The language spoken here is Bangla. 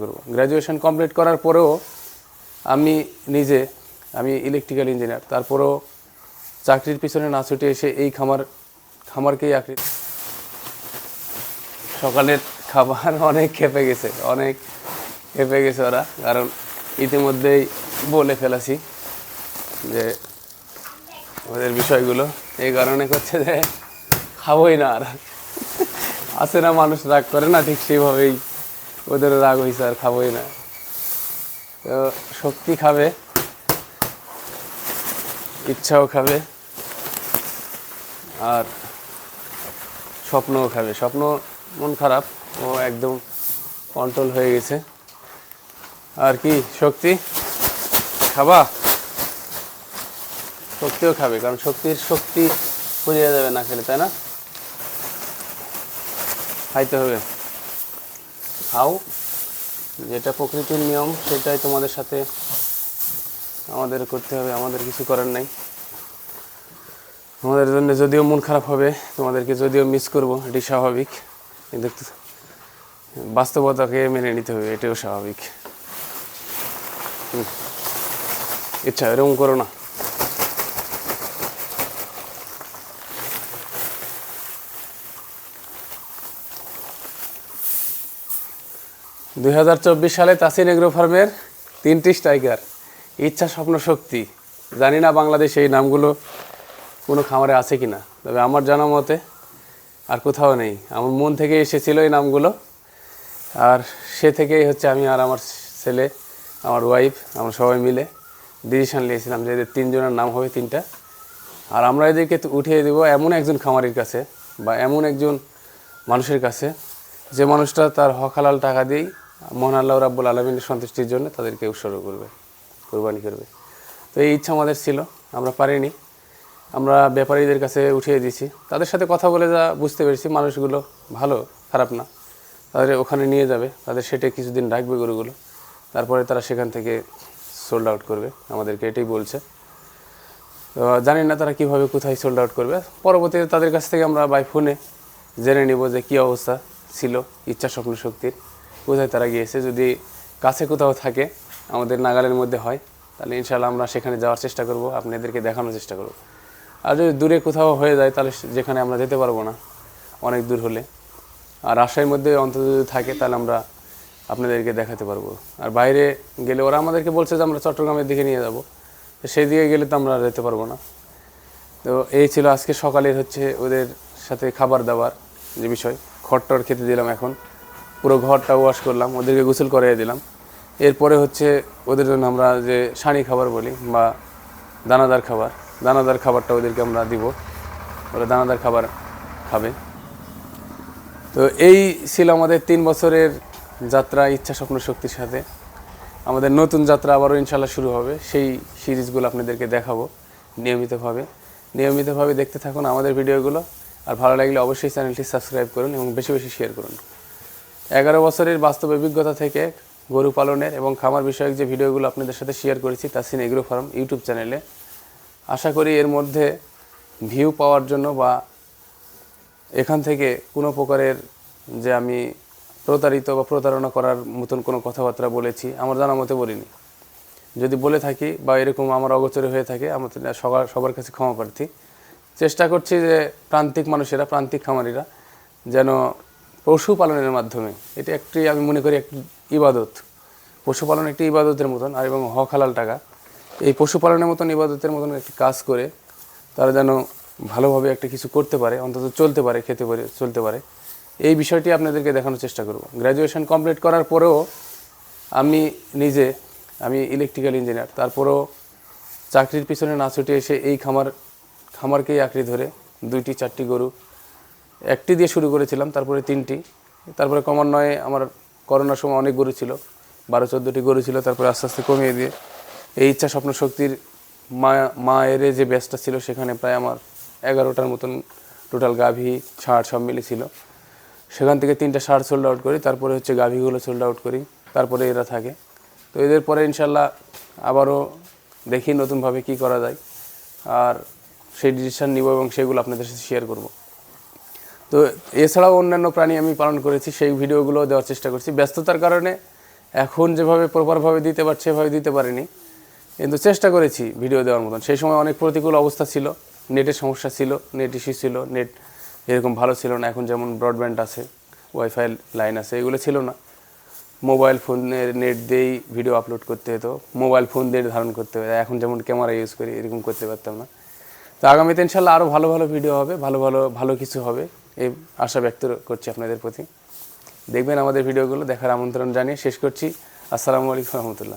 করব গ্র্যাজুয়েশন কমপ্লিট করার পরেও আমি নিজে, আমি ইলেকট্রিক্যাল ইঞ্জিনিয়ার তারপরেও চাকরির পিছনে না ছুটে এসে এই খামার, খামারকেই আঁকড়ে। সকালের খাবার অনেক খেপে গেছে, অনেক খেপে গেছে ওরা, কারণ ইতিমধ্যেই বলে ফেলেছি যে ওদের বিষয়গুলো এই কারণে হচ্ছে যে খাবোই না আর। আছে না মানুষ, রাগ করে না ঠিক সেইভাবেই ওদের রাগ হয়েছে আর খাবোই না। তো শক্তি খাবে, ইচ্ছাও খাবে, আর স্বপ্নও খাবে। স্বপ্ন মন খারাপ, ও একদম কন্ট্রোল হয়ে গেছে। আর কি, শক্তি? খাবা? শক্তিও খাবে, কারণ শক্তির শক্তি ফুরিয়ে যাবে না খেলে, তাই না? খাইতে হবে। খাও। যেটা প্রকৃতির নিয়ম, সেটাই তোমাদের সাথে আমাদের করতে হবে, আমাদের কিছু করার নাই। আমাদের জন্য যদিও মন খারাপ হবে, তোমাদেরকে যদিও মিস করব, এটি স্বাভাবিক। কিন্তু বাস্তবতাকে মেনে নিতে হবে, এটাও স্বাভাবিক। ইচ্ছা, এরকম করো না। দু হাজার চব্বিশ সালে তাসিন এগ্রো ফার্মের তিনটি স্ট্রাইকার, ইচ্ছা, স্বপ্ন, শক্তি। জানি না বাংলাদেশে এই নামগুলো কোনো খামারে আছে কি না, তবে আমার জানা মতে আর কোথাও নেই। আমার মন থেকে এসেছিল এই নামগুলো আর সে থেকেই হচ্ছে আমি আর আমার ছেলে, আমার ওয়াইফ আমরা সবাই মিলে ডিসিশন নিয়েছিলাম যে এদের তিনজনের নাম হবে তিনটা। আর আমরা এদেরকে উঠিয়ে দেবো এমন একজন খামারির কাছে বা এমন একজন মানুষের কাছে যে মানুষটা তার হকালাল টাকা দিয়েই মহান আল্লাহ রাব্বুল আলমিনের সন্তুষ্টির জন্য তাদেরকে উৎসর্গ করবে, কোরবানি করবে। তো এই ইচ্ছা আমাদের ছিল, আমরা পারিনি। আমরা ব্যাপারীদের কাছে উঠিয়ে দিয়েছি। তাদের সাথে কথা বলে যা বুঝতে পেরেছি, মানুষগুলো ভালো, খারাপ না। তাদের ওখানে নিয়ে যাবে, তাদের সেটে কিছুদিন রাখবে গরুগুলো। তারপরে তারা সেখান থেকে সোল্ড আউট করবে, আমাদেরকে এটাই বলছে। তো জানি না তারা কীভাবে, কোথায় সোল্ড আউট করবে। পরবর্তীতে তাদের কাছ থেকে আমরা বাই ফোনে জেনে নিব যে কী অবস্থা ছিল, ইচ্ছা, স্বপ্ন, শক্তির। কোথায় তারা গিয়েছে, যদি কাছে কোথাও থাকে, আমাদের নাগালের মধ্যে হয়, তাহলে ইনশাল্লাহ আমরা সেখানে যাওয়ার চেষ্টা করব আপনাদেরকে দেখানোর চেষ্টা করব। আর যদি দূরে কোথাও হয়ে যায়, তাহলে যেখানে আমরা যেতে পারব না, অনেক দূর হলে। আর রাজশাহীর মধ্যে অন্তত যদি থাকে, তাহলে আমরা আপনাদেরকে দেখাতে পারব। আর বাইরে গেলে ওরা আমাদেরকে বলছে যে, আমরা চট্টগ্রামের দিকে নিয়ে যাব। তো সেই দিকে গেলে তো আমরা যেতে পারব না। তো এই ছিল আজকে সকালের হচ্ছে ওদের সাথে খাবার দাবার যে বিষয়। খড়টর খেতে দিলাম এখন। পুরো ঘরটা ওয়াশ করলাম, ওদেরকে গোসল করিয়ে দিলাম। এরপরে হচ্ছে ওদের জন্য আমরা যে সানি খাবার বলি বা দানাদার খাবার, দানাদার খাবারটা ওদেরকে আমরা দিব। ওরা দানাদার খাবার খাবে। তো এই ছিল আমাদের তিন বছরের যাত্রা, ইচ্ছা, স্বপ্ন, শক্তির সাথে। আমাদের নতুন যাত্রা আবারও ইনশাল্লাহ শুরু হবে। সেই সিরিজগুলো আপনাদেরকে দেখাবো নিয়মিতভাবে। নিয়মিতভাবে দেখতে থাকুন আমাদের ভিডিওগুলো। আর ভালো লাগলে অবশ্যই চ্যানেলটি সাবস্ক্রাইব করুন এবং বেশি বেশি শেয়ার করুন। এগারো বছরের বাস্তব অভিজ্ঞতা থেকে গরু পালনের এবং খামার বিষয়ক যে ভিডিওগুলো আপনাদের সাথে শেয়ার করেছি তাসিন এগ্রো ফার্ম ইউটিউব চ্যানেলে আশা করি এর মধ্যে ভিউ পাওয়ার জন্য বা এখান থেকে কোনো প্রকারের যে আমি প্রতারিত বা প্রতারণা করার মতন কোনো কথাবার্তা বলেছি, আমার জানা মতে বলিনি। যদি বলে থাকি বা এরকম আমার অগোচরে হয়ে থাকে, আমার সবার সবার কাছে ক্ষমা প্রার্থী। চেষ্টা করছি যে প্রান্তিক মানুষেরা, প্রান্তিক খামারিরা যেন পশুপালনের মাধ্যমে। এটা একটি, আমি মনে করি, একটি ইবাদত। পশুপালন একটি ইবাদতের মতন, আর এবং হক হালাল টাকা। এই পশুপালনের মতন, ইবাদতের মতন একটি কাজ করে তারা যেন ভালোভাবে একটা কিছু করতে পারে, অন্তত চলতে পারে, খেতে পারে, চলতে পারে। এই বিষয়টি আপনাদেরকে দেখানোর চেষ্টা করব। গ্র্যাজুয়েশন কমপ্লিট করার পরেও আমি নিজে, আমি ইলেকট্রিক্যাল ইঞ্জিনিয়ার তারপরেও চাকরির পিছনে না ছুটে এসে এই খামার, খামারকেই আঁকড়ে ধরে দুইটি, চারটি গরু একটি দিয়ে শুরু করেছিলাম, তারপরে তিনটি। তারপরে ক্রমান্বয়ে আমার করোনার সময় অনেক গরু ছিল। বারো, চোদ্দোটি গরু ছিল, তারপরে আস্তে আস্তে কমিয়ে দিয়ে এই ইচ্ছা স্বপ্ন শক্তির মা, মায়ের যে ব্যাচটা ছিল, সেখানে প্রায় আমার এগারোটার মতন টোটাল গাভী, ষাঁড় সব মিলে ছিল। সেখান থেকে তিনটা ষাঁড় সোল্ড আউট করি, তারপরে হচ্ছে গাভীগুলো সোল্ড আউট করি, তারপরে এরা থাকে। তো এদের পরে ইনশাল্লাহ আবারও দেখি নতুনভাবে কি করা যায়। আর সেই ডিসিশন নিব এবং সেগুলো আপনাদের সাথে শেয়ার করব। তো এছাড়াও অন্যান্য প্রাণী আমি পালন করেছি, সেই ভিডিওগুলো দেওয়ার চেষ্টা করছি। ব্যস্ততার কারণে এখন যেভাবে প্রপারভাবে দিতে পারছে, সেভাবে দিতে পারিনি। কিন্তু চেষ্টা করেছি ভিডিও দেওয়ার মতন। সেই সময় অনেক প্রতিকূল অবস্থা ছিল। নেটের সমস্যা ছিল, নেট ইস্যু ছিল, নেট এরকম ভালো ছিল না। এখন যেমন ব্রডব্যান্ড আছে, ওয়াইফাই লাইন আছে, এগুলো ছিল না। মোবাইল ফোনের নেট দিয়েই ভিডিও আপলোড করতে হতো। মোবাইল ফোন দিয়ে ধারণ করতে হতো। এখন যেমন ক্যামেরা ইউজ করি, এরকম করতে পারতাম না। তো আগামীতে ইনশাল্লাহ আরও ভালো ভালো ভিডিও হবে, ভালো ভালো ভালো কিছু হবে। এই আশা ব্যক্ত করছি আপনাদের প্রতি। দেখবেন আমাদের ভিডিওগুলো দেখার আমন্ত্রণ জানিয়ে শেষ করছি। আসসালামু আলাইকুম রহমতুল্লাহ।